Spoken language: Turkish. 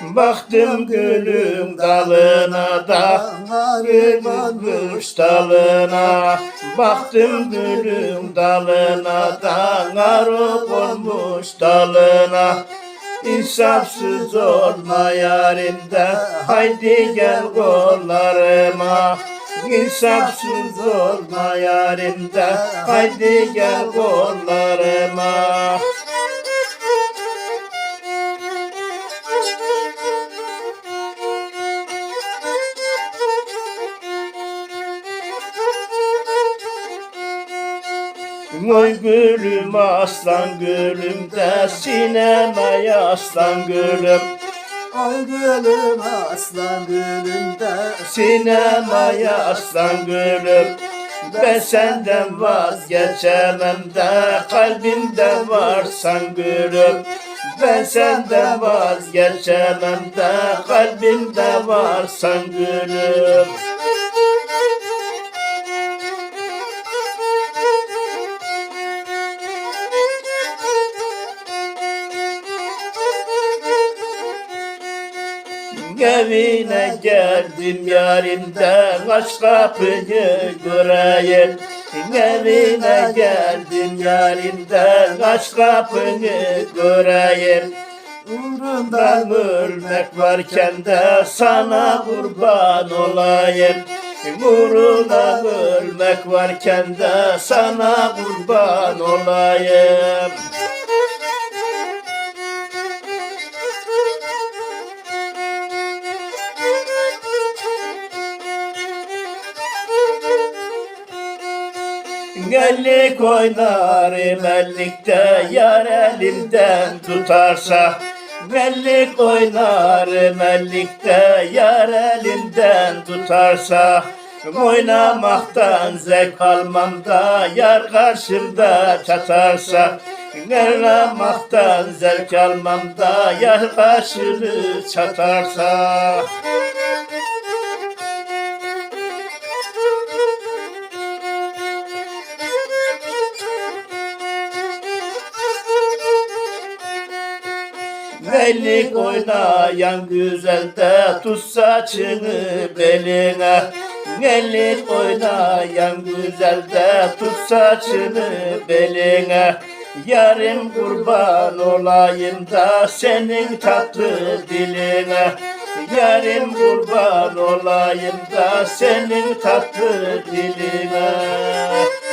Baktım gülüm dalına da Gülmüş dalına. Baktım gülüm dalına da Narı konmuş dalına. İnsafsız olma yarimde Haydi gel kollarıma. İnsafsız olma yarimde Haydi gel kollarıma Oy gülüm aslan gülüm de sinemaya aslan gülüm. Ay gülüm aslan gülüm de Sinemaya aslan gülüm. Ben senden vazgeçemem de Kalbimde varsan gülüm. Ben senden vazgeçemem de Kalbimde varsan gülüm Evine geldim yarimden aç kapıyı göreyim. Evine geldim yarimden aç kapıyı göreyim. Uğrundan ölmek varken de sana kurban olayım. Uğruna ölmek varken de sana kurban olayım Gellik oynarım ellikte yar elimden tutarsa. Gellik oynarım ellikte yar elimden tutarsa. Oynamaktan zevk almam da yar karşımda çatarsa. Oynamaktan zevk almam da yar karşını çatarsa Bellik oynayan güzel de tut saçını beline. Gellik oynayan güzel de tut saçını beline. Yarım kurban olayım da senin tatlı diline. Yarım kurban olayım da senin tatlı diline